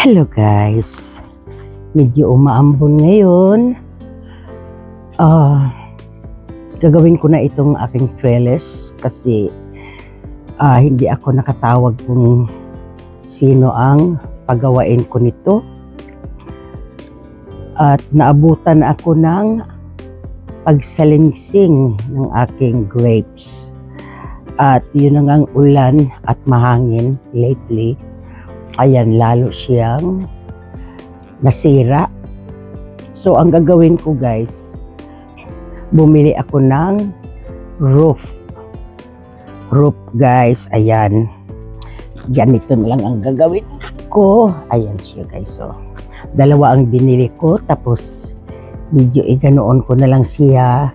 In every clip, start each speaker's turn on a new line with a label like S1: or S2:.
S1: Hello guys. Medyo umaambon ngayon. Ah, gagawin ko na itong aking trellis kasi ah, hindi ako nakatawag kung sino ang pagawain ko nito. At naabutan ako ng pagsalingsing ng aking grapes. At yun ngang ulan at mahangin lately ayan lalo siyang nasira. So ang gagawin ko guys, bumili ako ng roof. Roof guys, ayan. Ganito na lang ang gagawin ko. Ayan siya guys. So, dalawa ang binili ko tapos medyo iganoon ko na lang siya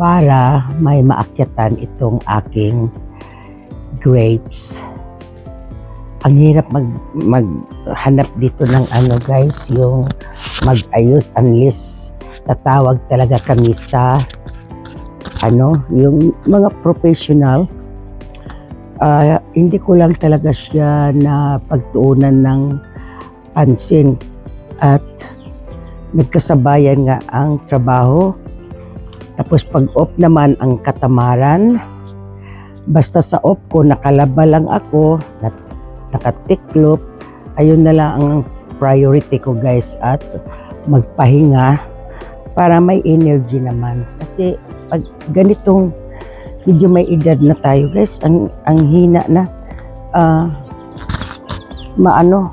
S1: para may maakyatan itong aking grapes ang hirap mag maghanap dito ng ano guys yung magayos unless tatawag talaga kami sa ano yung mga professional. Ah, hindi ko lang talaga siya na pagtuunan ng pansin at nagkasabayan nga ang trabaho. Tapos pag off naman ang katamaran basta sa off ko nakalaba lang ako nat nakatiklop, ayun na lang ang priority ko guys at magpahinga para may energy naman. Kasi pag ganitong medyo may edad na tayo guys, ang, ang hina na ah, maano,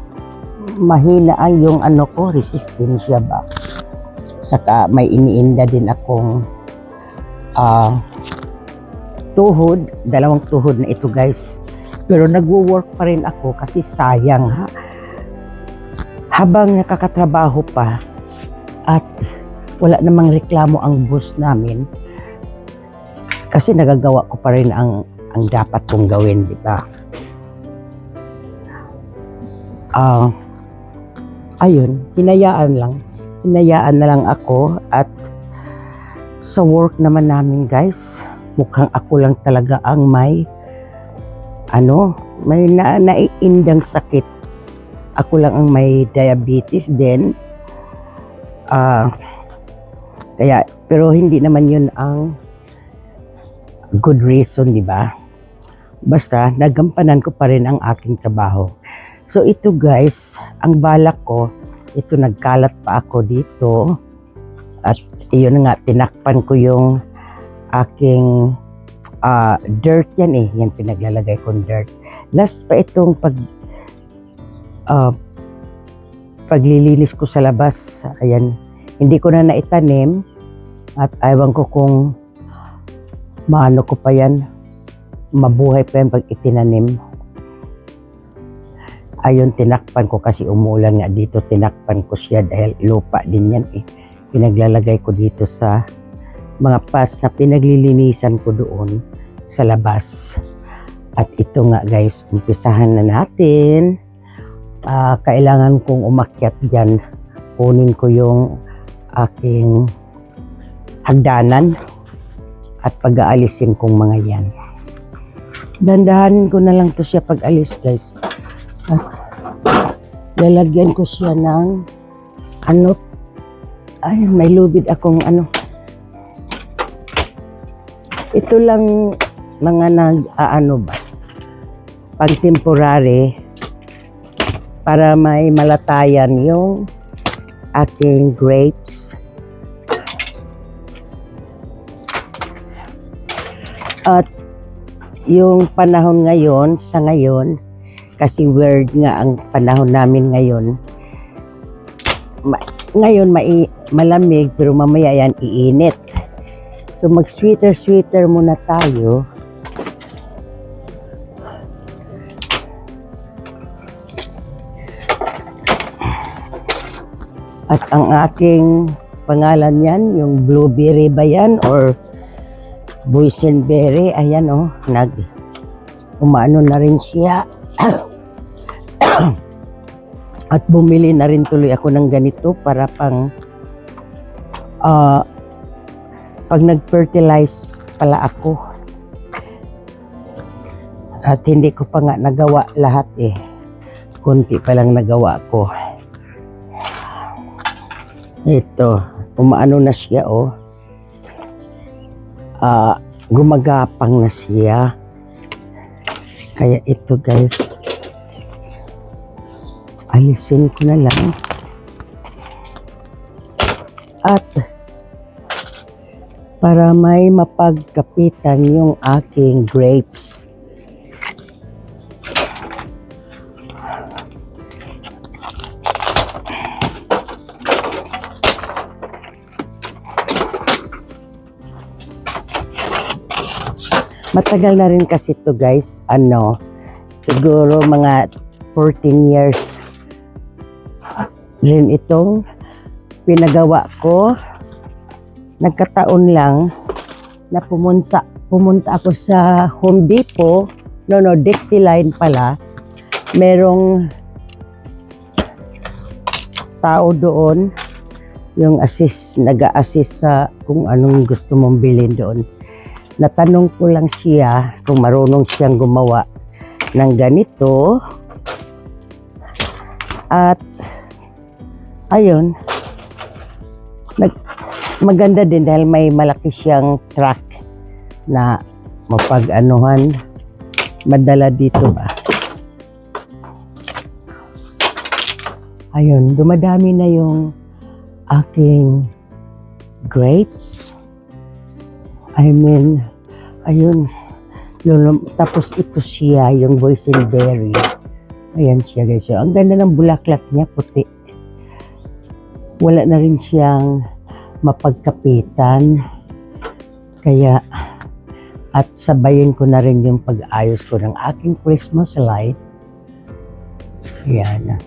S1: mahina ang yung ano ko, resistensya ba. Saka may iniinda din akong ah, tuhod, dalawang tuhod na ito guys. Pero nagwo-work pa rin ako kasi sayang ha. Habang nakakatrabaho pa at wala namang reklamo ang boss namin kasi nagagawa ko pa rin ang ang dapat kong gawin, di ba? Ah, ayun, hinayaan lang. Hinayaan na lang ako at sa work naman namin guys, mukhang ako lang talaga ang may ano, may na, naiindang sakit. Ako lang ang may diabetes din. Ah, kaya, pero hindi naman yun ang good reason, di ba? Basta, nagampanan ko pa rin ang aking trabaho. So, ito guys, ang balak ko, ito nagkalat pa ako dito. At iyon nga, tinakpan ko yung aking ah dirt yan eh. Yan pinaglalagay kong dirt. Last pa itong pag ah, paglilinis ko sa labas. Ayan. Hindi ko na naitanim at aywan ko kung maano ko pa yan. Mabuhay pa yan pag itinanim. Ayun, tinakpan ko kasi umulan nga dito. Tinakpan ko siya dahil lupa din yan eh. Pinaglalagay ko dito sa mga pas na pinaglilinisan ko doon sa labas. At ito nga guys, umpisahan na natin. Ah, kailangan kong umakyat dyan. Kunin ko yung aking hagdanan at pag-aalisin kong mga yan. Dandahanin ko na lang to siya pag alis guys. At lalagyan ko siya ng ano ay may lubid akong ano ito lang mga nag aano ba pang temporary para may malatayan yung aking grapes. At yung panahon ngayon sa ngayon kasi weird nga ang panahon namin ngayon. Ngayon mai malamig pero mamaya yan iinit So mag sweater sweater muna tayo. At ang aking pangalan yan, yung blueberry ba yan or boysenberry, ayan oh, nag umano na rin siya. At bumili na rin tuloy ako ng ganito para pang ah pag nag-fertilize pala ako. At hindi ko pa nga nagawa lahat eh. Kunti pa lang nagawa ko. Ito, umaano na siya oh. Ah, gumagapang na siya. Kaya ito guys, alisin ko na lang. At para may mapagkapitan yung aking grapes. Matagal na rin kasi to guys. Ano, siguro mga 14 years rin itong pinagawa ko. Nagkataon lang na pumunta, pumunta ako sa Home Depot. No, no, Dixie Line pala. Merong tao doon yung assist, nag-assist sa kung anong gusto mong bilhin doon. Natanong ko lang siya kung marunong siyang gumawa ng ganito. At ayun, nag, maganda din dahil may malaki siyang truck na mapag-anuhan, madala dito ba. Ayun, dumadami na yung aking grapes. I mean, ayun. Lulum, tapos ito siya, yung boysenberry. Ayan siya guys. Ang ganda ng bulaklak niya, puti. Wala na rin siyang mapagkapitan. Kaya, at sabayin ko na rin yung pag-ayos ko ng aking Christmas light. Ayan.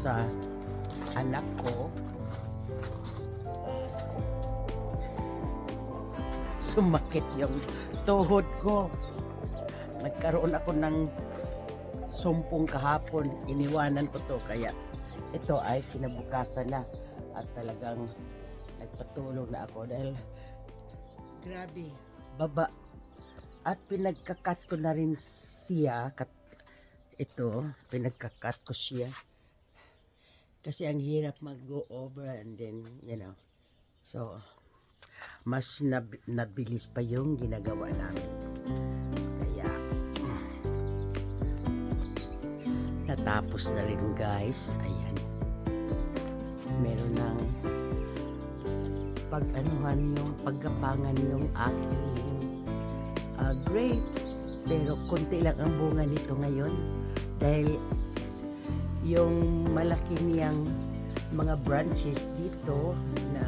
S1: Sa anak ko. Sumakit yung tuhod ko. Nagkaroon ako ng sumpong kahapon. Iniwanan ko to kaya ito ay kinabukasan na at talagang nagpatulong na ako dahil grabe, baba at pinagkakat ko na rin siya kat ito, pinagkakat ko siya. Kasi ang hirap mag-go over and then, you know. So, mas nab- nabilis pa yung ginagawa namin. Kaya, natapos na rin guys. Ayan. Meron ng pag-anuhan yung paggapangan yung aking uh, grapes. Pero konti lang ang bunga nito ngayon dahil yung malaki niyang mga branches dito na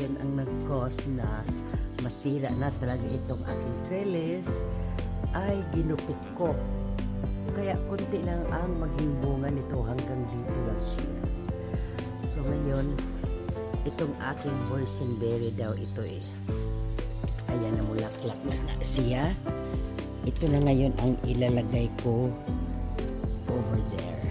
S1: yan ang nag-cause na masira na talaga itong aking trellis ay ginupit ko. Kaya konti lang ang maging bunga nito hanggang dito lang siya. So ngayon, itong aking boysenberry daw ito eh. Ayan, namulaklak na na siya. Ito na ngayon ang ilalagay ko over there.